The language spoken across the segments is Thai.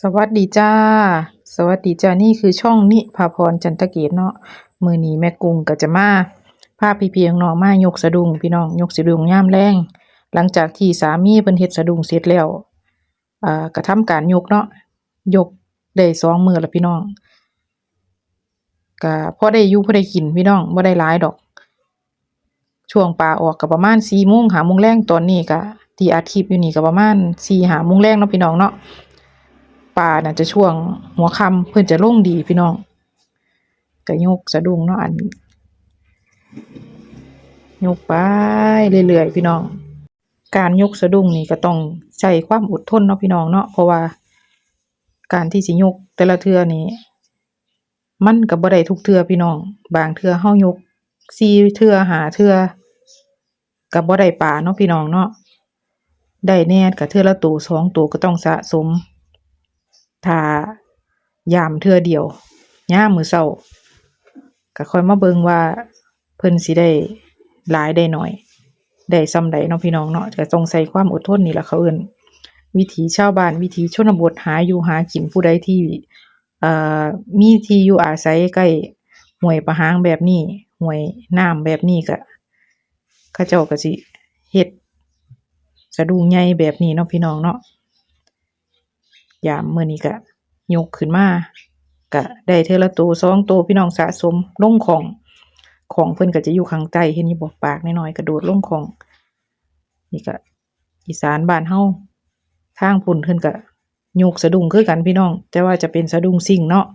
สวัสดีจ้า สวัสดีจ้า นี่คือช่องนิพาพรจันทเกตเนาะมือนีแม่กุ้งก็จะมาพาพี่ๆน้องมายกสะดุงพี่น้องยกสะดุงย่ามแลงหลังจากที่สามีเพิ่นเฮ็ดสะดุงเสร็จแล้วอ่าก็ทำการยกเนาะยกได้สองมือแล้วพี่น้องก็พอได้อยู่พอได้กินพี่น้องบ่ได้หลายดอก ช่วงปลาออกก็ประมาณ4โมง5โมงแลงตอนนี้ก็ที่อัดคลิปอยู่นี่ก็ประมาณ4 5โมงแลงเนาะพี่น้องเนาะ ปลาน่ะจะช่วงหัวค่ำเพิ่อนจะลงดีพี่น้องก็ยกสะดุ้งเนาะอันยกไปเรื่อยๆพี่น้อง การยกสะดุ้งนี่ก็ต้องใช้ความอดทนเนาะพี่น้องเนาะเพราะว่า การที่สิยกแต่ละเทือนี่มันก็บ่ได้ทุกเทือพี่น้อง บางเทื่อเรายกสี่เทือหาเทือก็บ่ได้ปลาเนาะพี่น้องเนาะได้แน่ก็เทือละตัวสองตัวก็ต้องสะสม ถ้ายามเทื่อเดียว ยามมื้อเช้าก็ค่อยมาเบิ่งว่าเพิ่นสิได้หลายได้น้อย ได้ส่ำใดเนาะพี่น้องเนาะก็ต้องใช้ความอดทนนี่ล่ะเขาเอิ้นวิถีชาวบ้านวิถีชนบทหาอยู่หากินผู้ใดที่เอ่อมีที่อยู่อาศัยใกล้ห้วยประหางแบบนี้ห้วยน้ำแบบนี้ก็เขาเจ้าก็สิเฮ็ดสะดุ้งใหญ่แบบนี้เนาะพี่น้องเนาะ ยามมื้อนี้ก็ยกขึ้นมาก็ได้เทื่อละตัวสองตัวพี่น้องสะสมลงของ ของเพิ่นก็จะอยู่ข้างใต้เห็นอยู่บ่ปากน้อยๆกระโดดลงของ นี่ก็อีสานบ้านเราทางพุ่นเพิ่นก็ยกสะดุ้งคือกันพี่น้อง แต่ว่าจะเป็นสะดุ้งซิ่งเนาะ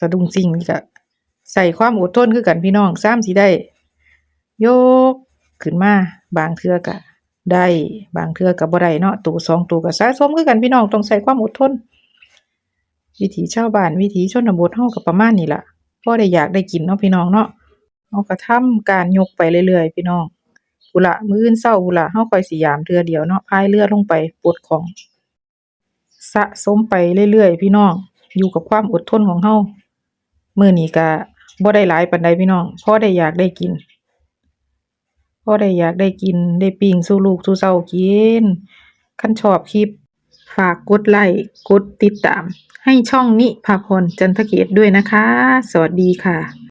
สะดุ้งซิ่งนี่ก็ใช้ความอดทนคือกันพี่น้องซามสิได้ ยกขึ้นมาบางเทือก็ ได้บางเทื่อก็บ่ได้เนาะตัวสองตัวก็สะสมคือกันพี่น้องต้องใช้ความอดทน วิถีชาวบ้านวิถีชนบทเราก็ประมาณนี้ล่ะพอได้อยากได้กินเนาะพี่น้องเนาะเราก็ทำการยกไปเรื่อยๆ พี่น้องพู้นล่ะมื้ออื่นเช้าพู้นล่ะเราคอยสิยามเทือเดียวเนาะพายเรือลงไปปลดของ สะสมไปเรื่อยๆ พี่น้อง อยู่กับความอดทนของเรามื้อนี้ก็บ่ได้หลายปานใดพี่น้องพอได้อยากได้กิน อได้อยากได้กินได้ปิ้งสู่ลูกสู่เต้ากิน คันชอบคลิป ฝากกดไลค์กดติดตาม ให้ช่องนิพาพรจันทเกตด้วยนะคะ สวัสดีค่ะ